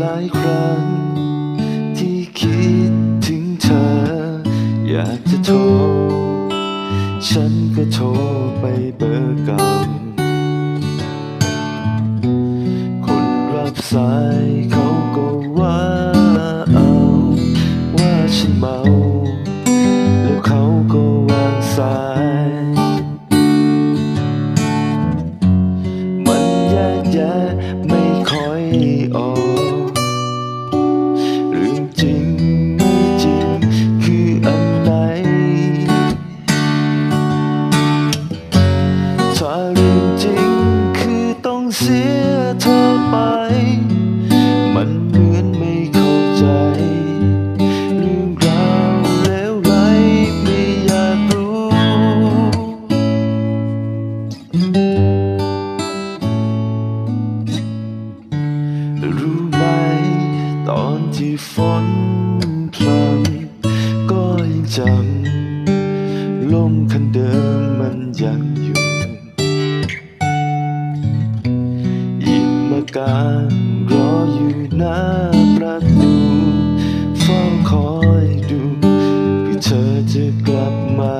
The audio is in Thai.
หลายครั้ง ที่คิดถึงเธอ อยากจะโทร ฉันก็โทรไปเบอร์เก่าคนรับสายเขาก็ว่าเอาว่าฉันเมา แล้วเขาก็วางสาย มันแยกแยะไม่ค่อยออก สียเธอไป มันเหมือนไม่เข้าใจ เรื่องราวแล้วไรไม่อยากรู้ รู้ไหม ตอนที่ฝนพรำก็ยังจำลมคันเดิมมันยังอยู่ หน้าประตูเฝ้าคอยดูเพื่อเธอจะกลับมา